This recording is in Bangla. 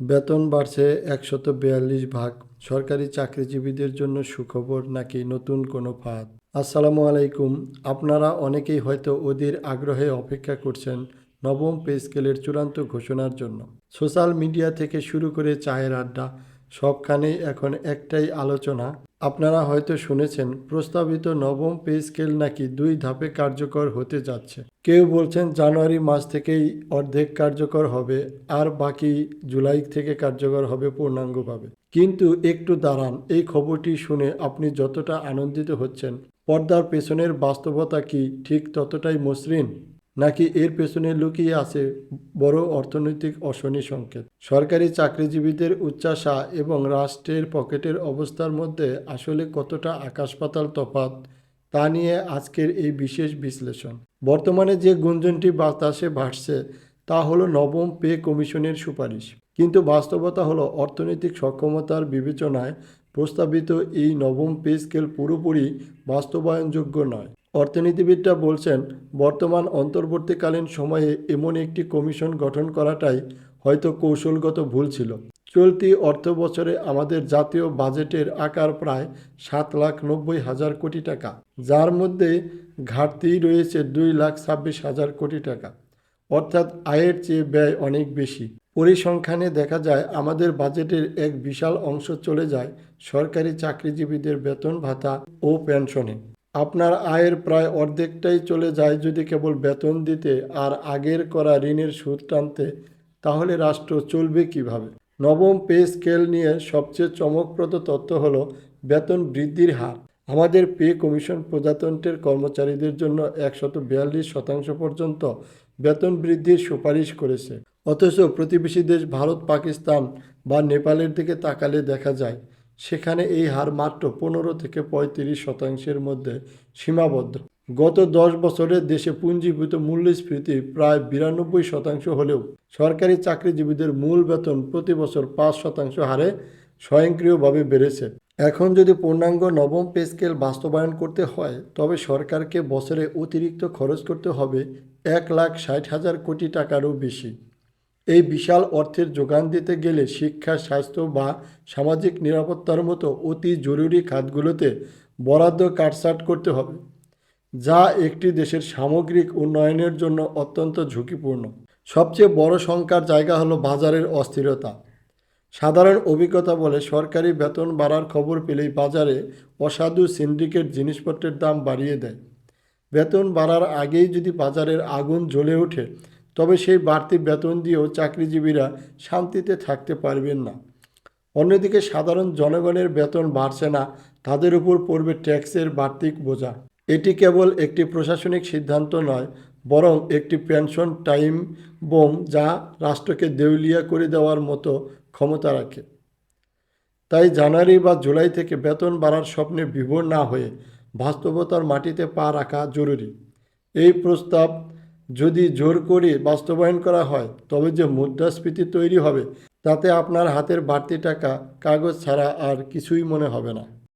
বেতন বাড়ছে একশত বিয়াল্লিশ ভাগ। সরকারি চাকরিজীবীদের জন্য সুখবর নাকি নতুন কোনো ফাঁদ? আসসালামু আলাইকুম। আপনারা অনেকেই হয়তো ওদের আগ্রহে অপেক্ষা করছেন নবম পে স্কেলের চূড়ান্ত ঘোষণার জন্য। সোশ্যাল মিডিয়া থেকে শুরু করে চায়ের আড্ডা সবখানেই এখন একটাই আলোচনা। আপনারা হয়তো শুনেছেন, প্রস্তাবিত নবম পে স্কেল নাকি দুই ধাপে কার্যকর হতে যাচ্ছে। কেউ বলছেন জানুয়ারি মাস থেকেই অর্ধেক কার্যকর হবে, আর বাকি জুলাই থেকে কার্যকর হবে পূর্ণাঙ্গভাবে। কিন্তু একটু দাঁড়ান, এই খবরটি শুনে আপনি যতটা আনন্দিত হচ্ছেন, পর্দার পেছনের বাস্তবতা কি ঠিক ততটাই মসৃণ? নাকি এর পেছনে লুকিয়ে আছে বড় অর্থনৈতিক অশনি সংকেত? সরকারি চাকরিজীবীদের উচ্চাশা এবং রাষ্ট্রের পকেটের অবস্থার মধ্যে আসলে কতটা আকাশ পাতাল তফাৎ তা নিয়ে আজকের এই বিশেষ বিশ্লেষণ। বর্তমানে যে গুঞ্জনটি বাতাসে ভাসছে তা হলো নবম পে কমিশনের সুপারিশ। কিন্তু বাস্তবতা হলো অর্থনৈতিক সক্ষমতার বিবেচনায় প্রস্তাবিত এই নবম পে স্কেল পুরোপুরি বাস্তবায়নযোগ্য নয়। অর্থনীতিবিদরা বলছেন, বর্তমান অন্তর্বর্তীকালীন সময়ে এমন একটি কমিশন গঠন করাটাই হয়তো কৌশলগত ভুল ছিল। চলতি অর্থ বছরে আমাদের জাতীয় বাজেটের আকার প্রায় সাত লাখ নব্বই হাজার কোটি টাকা, যার মধ্যে ঘাটতি রয়েছে দুই লাখ ছাব্বিশ হাজার কোটি টাকা। অর্থাৎ আয়ের চেয়ে ব্যয় অনেক বেশি। পরিসংখ্যানে দেখা যায়, আমাদের বাজেটের এক বিশাল অংশ চলে যায় সরকারি চাকরিজীবীদের বেতন, ভাতা ও পেনশনে। আপনার আয়ের প্রায় অর্ধেকটাই চলে যায় যদি কেবল বেতন দিতে আর আগের করা ঋণের সুদ টানতে, তাহলে রাষ্ট্র চলবে কীভাবে? নবম পে স্কেল নিয়ে সবচেয়ে চমকপ্রদ তথ্য হলো বেতন বৃদ্ধির হার। আমাদের পে কমিশন প্রজাতন্ত্রের কর্মচারীদের জন্য একশত বিয়াল্লিশ শতাংশ পর্যন্ত বেতন বৃদ্ধির সুপারিশ করেছে। অথচ প্রতিবেশী দেশ ভারত, পাকিস্তান বা নেপালের দিকে তাকালে দেখা যায়, সেখানে এই হার মাত্র পনেরো থেকে পঁয়ত্রিশ শতাংশের মধ্যে সীমাবদ্ধ। গত দশ বছরে দেশে পুঞ্জীভূত মূল্যস্ফীতি প্রায় বিরানব্বই শতাংশ হলেও সরকারি চাকরিজীবীদের মূল বেতন প্রতি বছর পাঁচ শতাংশ হারে স্বয়ংক্রিয়ভাবে বেড়েছে। এখন যদি পূর্ণাঙ্গ নবম পে স্কেল বাস্তবায়ন করতে হয়, তবে সরকারকে বছরে অতিরিক্ত খরচ করতে হবে এক লাখ ষাট হাজার কোটি টাকারও বেশি। এই বিশাল অর্থের যোগান দিতে গেলে শিক্ষা, স্বাস্থ্য বা সামাজিক নিরাপত্তার মতো অতি জরুরি খাতগুলোতে বরাদ্দ কাটছাট করতে হবে, যা একটি দেশের সামগ্রিক উন্নয়নের জন্য অত্যন্ত ঝুঁকিপূর্ণ। সবচেয়ে বড় সংখ্যার জায়গা হলো বাজারের অস্থিরতা। সাধারণ অভিজ্ঞতা বলে সরকারি বেতন বাড়ার খবর পেলেই বাজারে অসাধু সিন্ডিকেট জিনিসপত্রের দাম বাড়িয়ে দেয়। বেতন বাড়ার আগেই যদি বাজারের আগুন জ্বলে ওঠে তবে সেই বাড়তি বেতন দিয়েও চাকরিজীবীরা শান্তিতে থাকতে পারবেন না। অন্যদিকে সাধারণ জনগণের বেতন বাড়ছে না, তাদের উপর পড়বে ট্যাক্সের বাড়তি বোঝা। এটি কেবল একটি প্রশাসনিক সিদ্ধান্ত নয়, বরং একটি পেনশন টাইম বোম যা রাষ্ট্রকে দেউলিয়া করে দেওয়ার মতো ক্ষমতা রাখে। তাই জানুয়ারি বা জুলাই থেকে বেতন বাড়ার স্বপ্নে বিভোর না হয়ে বাস্তবতার মাটিতে পা রাখা জরুরি। এই প্রস্তাব যদি জোর করে বাস্তবায়ন করা হয়, তবে যে মুদ্রাস্ফীতি তৈরি হবে, তাতে আপনার হাতের বাড়তি টাকা, কাগজ ছাড়া আর কিছুই মনে হবে না।